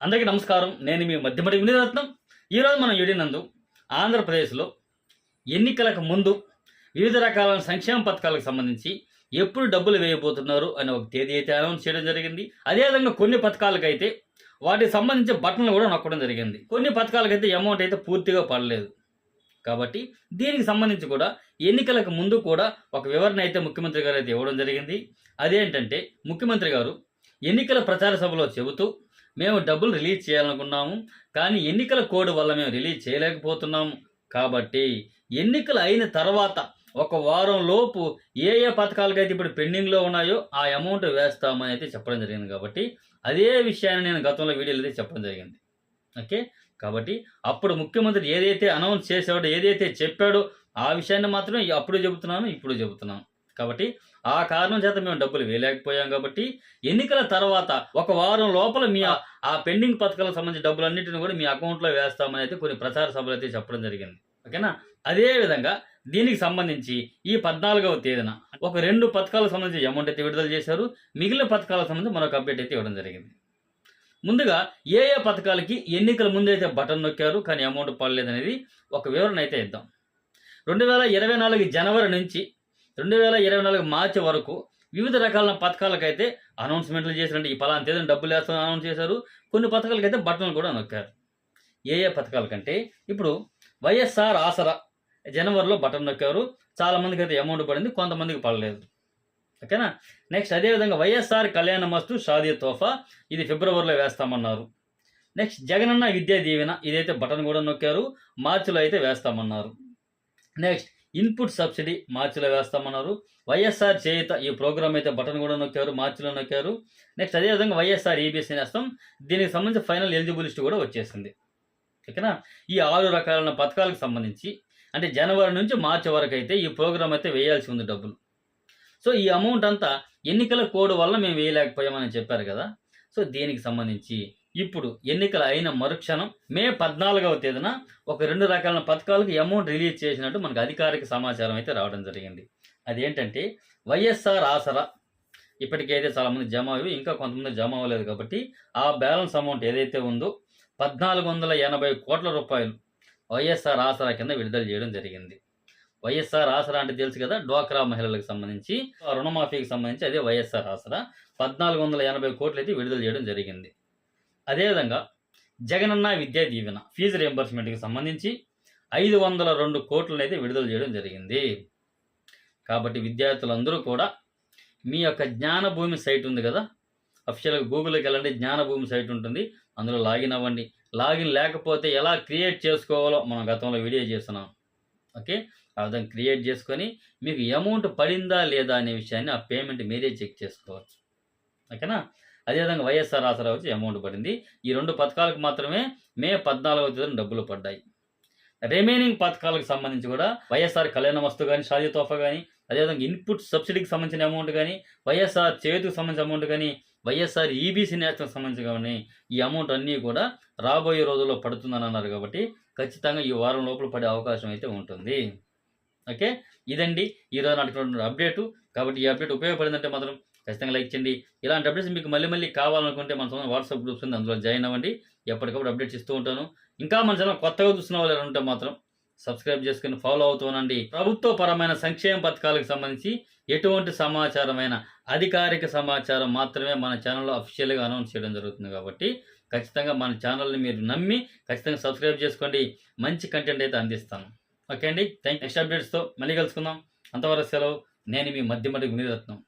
అందరికీ నమస్కారం. నేను మీ మధ్యమటి వినిరత్నం ఈరోజు మనం నందు ఆంధ్రప్రదేశ్లో ఎన్నికలకు ముందు వివిధ రకాల సంక్షేమ పథకాలకు సంబంధించి ఎప్పుడు డబ్బులు వేయబోతున్నారు అని ఒక తేదీ అయితే అనౌన్స్ చేయడం జరిగింది. అదేవిధంగా కొన్ని పథకాలకైతే వాటికి సంబంధించి బటన్లు కూడా నొక్కడం జరిగింది. కొన్ని పథకాలకైతే అమౌంట్ అయితే పూర్తిగా పడలేదు. కాబట్టి దీనికి సంబంధించి కూడా ఎన్నికలకు ముందు కూడా ఒక వివరణ అయితే ముఖ్యమంత్రి గారు అయితే ఇవ్వడం జరిగింది. అదేంటంటే ముఖ్యమంత్రి గారు ఎన్నికల ప్రచార సభలో చెబుతూ మేము డబ్బులు రిలీజ్ చేయాలనుకున్నాము కానీ ఎన్నికల కోడ్ వల్ల మేము రిలీజ్ చేయలేకపోతున్నాము. కాబట్టి ఎన్నికలు అయిన తర్వాత ఒక వారం లోపు ఏ ఏ పథకాలకైతే ఇప్పుడు పెండింగ్లో ఉన్నాయో ఆ అమౌంట్ వేస్తామని అయితే చెప్పడం జరిగింది కాబట్టి అదే విషయాన్ని నేను గతంలో వీడియోలో అయితే చెప్పడం జరిగింది. ఓకే? కాబట్టి అప్పుడు ముఖ్యమంత్రి ఏదైతే అనౌన్స్ చేసాడో ఏదైతే చెప్పాడో ఆ విషయాన్ని మాత్రమే అప్పుడు చెబుతున్నాను ఇప్పుడు చెబుతున్నాను. కాబట్టి ఆ కారణం చేత మేము డబ్బులు వేయలేకపోయాం కాబట్టి ఎన్నికల తర్వాత ఒక వారం లోపల మీ ఆ- పెండింగ్ పథకాలకు సంబంధించిన డబ్బులన్నింటిని కూడా మీ అకౌంట్లో వేస్తామని అయితే కొన్ని ప్రచార సభలు అయితే చెప్పడం జరిగింది. ఓకేనా? అదే విధంగా దీనికి సంబంధించి ఈ పద్నాలుగవ తేదీన ఒక రెండు పథకాలకు సంబంధించి అమౌంట్ అయితే విడుదల చేశారు. మిగిలిన పథకాలకు సంబంధించి మరొక అప్డేట్ అయితే ఇవ్వడం జరిగింది. ముందుగా ఏ ఏ పథకాలకి ఎన్నికల ముందు అయితే బటన్ నొక్కారు కానీ అమౌంట్ పడలేదనేది ఒక వివరణ అయితే ఇద్దాం. రెండు వేల ఇరవై నాలుగు జనవరి నుంచి రెండు వేల ఇరవై నాలుగు మార్చి వరకు వివిధ రకాల పథకాలకైతే అనౌన్స్మెంట్లు చేశారంటే ఈ పలానా తేదీన డబ్బులు వేస్తామని అనౌన్స్ చేశారు. కొన్ని పథకాలకైతే బట్టలు కూడా నొక్కారు. ఏ ఏ పథకాలకంటే ఇప్పుడు వైఎస్ఆర్ ఆసరా జనవరిలో బటన్ నొక్కారు. చాలా మందికి అయితే అమౌంట్ పడింది కొంతమందికి పడలేదు. ఓకేనా? నెక్స్ట్ అదేవిధంగా వైఎస్ఆర్ కళ్యాణ మస్తు షాదీ తోఫా ఇది ఫిబ్రవరిలో వేస్తామన్నారు. నెక్స్ట్ జగనన్న విద్యా దీవెన ఇదైతే బటన్ కూడా నొక్కారు. మార్చిలో అయితే వేస్తామన్నారు. నెక్స్ట్ ఇన్పుట్ సబ్సిడీ మార్చిలో వేస్తామన్నారు. వైఎస్ఆర్ చేయుత ఈ ప్రోగ్రామ్ అయితే బటన్ కూడా నొక్కారు మార్చిలో నొక్కారు. నెక్స్ట్ అదేవిధంగా వైఎస్ఆర్ ఈబీసీ నేస్తాం. దీనికి సంబంధించి ఫైనల్ ఎలిజిబుల్ లిస్ట్ కూడా వచ్చేసింది. ఓకేనా? ఈ ఆరు రకాలైన పథకాలకు సంబంధించి అంటే జనవరి నుంచి మార్చి వరకు అయితే ఈ ప్రోగ్రామ్ అయితే వేయాల్సి ఉంది డబ్బులు. సో ఈ అమౌంట్ అంతా ఎన్నికల కోడ్ వల్ల మేము వేయలేకపోయామని చెప్పారు కదా. సో దీనికి సంబంధించి ఇప్పుడు ఎన్నికలు అయిన మరుక్షణం మే పద్నాలుగవ తేదీన ఒక రెండు రకాల పథకాలకు అమౌంట్ రిలీజ్ చేసినట్టు మనకు అధికారిక సమాచారం అయితే రావడం జరిగింది. అదేంటంటే వైఎస్ఆర్ ఆసరా ఇప్పటికైతే చాలామంది జమ అయ్యి ఇంకా కొంతమంది జమ అవ్వలేదు కాబట్టి ఆ బ్యాలెన్స్ అమౌంట్ ఏదైతే ఉందో పద్నాలుగు వందల ఎనభై కోట్ల రూపాయలు వైఎస్ఆర్ ఆసరా కింద విడుదల చేయడం జరిగింది. వైఎస్ఆర్ ఆసరా అంటే తెలుసు కదా డ్వాక్రా మహిళలకు సంబంధించి ఆ రుణమాఫీకి సంబంధించి అదే వైఎస్ఆర్ ఆసరా పద్నాలుగు వందల ఎనభై కోట్లు అయితే విడుదల చేయడం జరిగింది. అదేవిధంగా జగనన్న విద్యా దీవెన ఫీజు రియంబర్స్మెంట్కి సంబంధించి ఐదు వందల రెండు కోట్లను అయితే విడుదల చేయడం జరిగింది. కాబట్టి విద్యార్థులందరూ కూడా మీ యొక్క జ్ఞానభూమి సైట్ ఉంది కదా అఫిషియల్గా గూగుల్కి వెళ్ళండి జ్ఞానభూమి సైట్ ఉంటుంది అందులో లాగిన్ అవ్వండి. లాగిన్ లేకపోతే ఎలా క్రియేట్ చేసుకోవాలో మనం గతంలో వీడియో చేస్తున్నాం. ఓకే? ఆ విధంగా క్రియేట్ చేసుకొని మీకు అమౌంట్ పడిందా లేదా అనే విషయాన్ని ఆ పేమెంట్ మీరే చెక్ చేసుకోవచ్చు. ఓకేనా? అదేవిధంగా వైఎస్ఆర్ ఆసరా వచ్చి అమౌంట్ పడింది. ఈ రెండు పథకాలకు మాత్రమే మే పద్నాలుగవ తేదీన డబ్బులు పడ్డాయి. రిమైనింగ్ పథకాలకు సంబంధించి కూడా వైఎస్ఆర్ కళ్యాణ వస్తు కానీ షాదీ తోఫా కానీ అదేవిధంగా ఇన్పుట్ సబ్సిడీకి సంబంధించిన అమౌంట్ కానీ వైఎస్ఆర్ చేతికి సంబంధించిన అమౌంట్ కానీ వైఎస్ఆర్ ఈబీసీ నేషనల్ సంబంధించి కానీ ఈ అమౌంట్ అన్నీ కూడా రాబోయే రోజుల్లో పడుతుందని అన్నారు కాబట్టి ఖచ్చితంగా ఈ వారం లోపల పడే అవకాశం అయితే ఉంటుంది. ఓకే? ఇదండి. ఈరోజు నాటినటువంటి అప్డేటు కాబట్టి ఈ అప్డేట్ ఉపయోగపడిందంటే మాత్రం ఖచ్చితంగా లైక్ చేయండి. ఇలాంటి అప్డేట్స్ మీకు మళ్ళీ మళ్ళీ కావాలనుకుంటే మన సొంత వాట్సాప్ గ్రూప్స్ ఉంది. అందులో జాయిన్ అవ్వండి. ఎప్పటికప్పుడు అప్డేట్స్ ఇస్తూ ఉంటాను. ఇంకా మన ఛానల్ కొత్తగా చూస్తున్న వాళ్ళు ఉంటే మాత్రం సబ్స్క్రైబ్ చేసుకుని ఫాలో అవుతూనండి ప్రభుత్వ పరమైన సంక్షేమ పథకాలకు సంబంధించి ఎటువంటి సమాచారమైన అధికారిక సమాచారం మాత్రమే మన ఛానల్లో అఫీషియల్గా అనౌన్స్ చేయడం జరుగుతుంది కాబట్టి ఖచ్చితంగా మన ఛానల్ని మీరు నమ్మి ఖచ్చితంగా సబ్స్క్రైబ్ చేసుకోండి. మంచి కంటెంట్ అయితే అందిస్తాను. ఓకే అండి. థ్యాంక్ నెక్స్ట్ అప్డేట్స్తో మళ్ళీ కలుసుకుందాం. అంతవరకు సెలవు. నేను మీ మధ్య మధ్య గుణిరత్నం